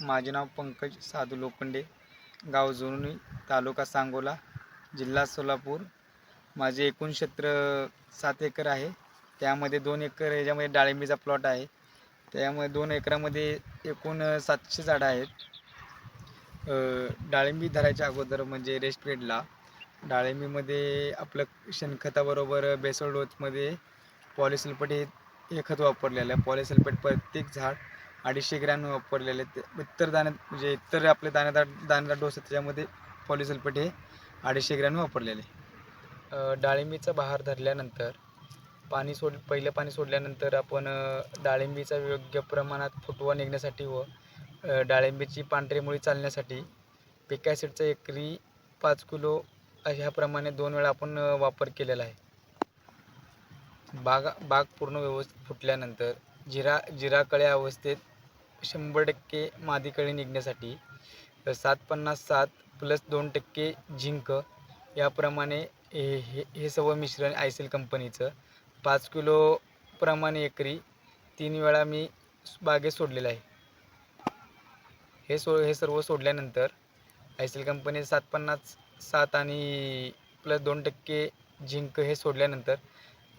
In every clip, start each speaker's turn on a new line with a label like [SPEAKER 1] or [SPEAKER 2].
[SPEAKER 1] माझे नाव पंकज साधू लोखंडे. गाव जुनी तालुका सांगोला जिल्हा सोलापूर. माझे एकूण क्षेत्र सात एकर आहे. त्यामध्ये दोन एकर याच्यामध्ये डाळिंबीचा प्लॉट आहे. त्यामुळे दोन एकरामध्ये एकूण सातशे झाडं आहेत. डाळिंबी धरायच्या अगोदर म्हणजे रेस्ट डाळिंबीमध्ये आपलं शेणखताबरोबर बेसळ डोसमध्ये पॉलिसल्फेट हे हे खत वापरलेलं आहे. पॉलिसल्फेट प्रत्येक झाड अडीचशे ग्रॅम वापरलेले ते इतर दाणे म्हणजे इतर आपले दाणेदार दाणेदार डोस आहेत त्याच्यामध्ये पॉलिसल्फेट हे अडीचशे ग्रॅम वापरलेले. डाळिंबीचा बहार धरल्यानंतर पाणी सोड पहिलं पाणी सोडल्यानंतर आपण डाळिंबीचा योग्य प्रमाणात फुटवा निघण्यासाठी व डाळिंबीची पांढरी मुळी चालण्यासाठी पिक एकरी पाच किलो ह्याप्रमाणे दोन वेळा आपण वापर केलेला आहे. बाग बाग पूर्ण व्यवस्थित फुटल्यानंतर जिरा जिराकळ्या अवस्थेत शंभर टक्के मादीकडे निघण्यासाठी सात पन्नास सात प्लस दोन टक्के झिंक याप्रमाणे हे हे हे सर्व मिश्रण आयसेल कंपनीचं. पाच किलो प्रमाणे एकरी तीन वेळा मी बागेत सोडलेलं आहे. हे सो हे सर्व सोडल्यानंतर आयसेल कंपनी सात पन्नास सात आणि प्लस दोन टक्के झिंक हे सोडल्यानंतर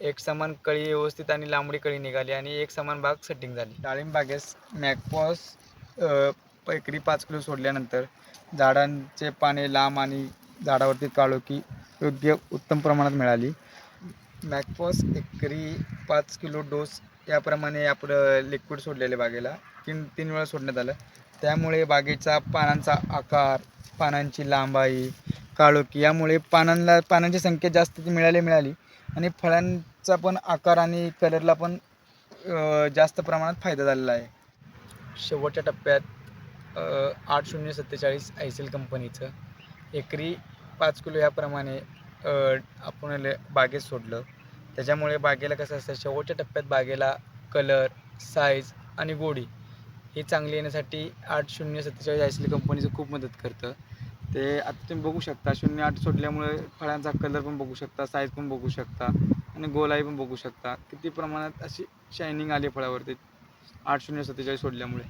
[SPEAKER 1] एक समान कळी व्यवस्थित आणि लांबडी कळी निघाली आणि एक समान बाग सेटिंग झाली. डाळिंब बागेस मॅकपॉस पैकरी पाच किलो सोडल्यानंतर झाडांचे पाने लांब आणि झाडावरती काळोखी योग्य उत्तम प्रमाणात मिळाली. मॅकपॉस एकरी पाच किलो डोस याप्रमाणे आपलं लिक्विड सोडलेले बागेला. तीन तीन वेळा सोडण्यात आलं. त्यामुळे बागेचा पानांचा आकार पानांची लांबाई काळोखी यामुळे पानांना पानांची संख्या जास्त ती मिळाली मिळाली. आणि फळांचा पण आकार आणि कलरला पण जास्त प्रमाणात फायदा झालेला आहे. शेवटच्या टप्प्यात आठ शून्य सत्तेचाळीस आयसेल कंपनीचं एकरी पाच किलो याप्रमाणे आपण बागेत सोडलं. त्याच्यामुळे बागेला कसं असतं शेवटच्या टप्प्यात बागेला कलर साईज आणि गोडी हे चांगली येण्यासाठी आठ शून्य सत्तेचाळीस आयसेल कंपनीचं खूप मदत करतं. ते आता तुम्ही बघू शकता शून्य आठ सोडल्यामुळे फळांचा कलर पण बघू शकता साईज पण बघू शकता आणि गोलाई पण बघू शकता. किती प्रमाणात अशी शायनिंग आली फळावरती आठ शून्य सत्तेचाळीस सोडल्यामुळे.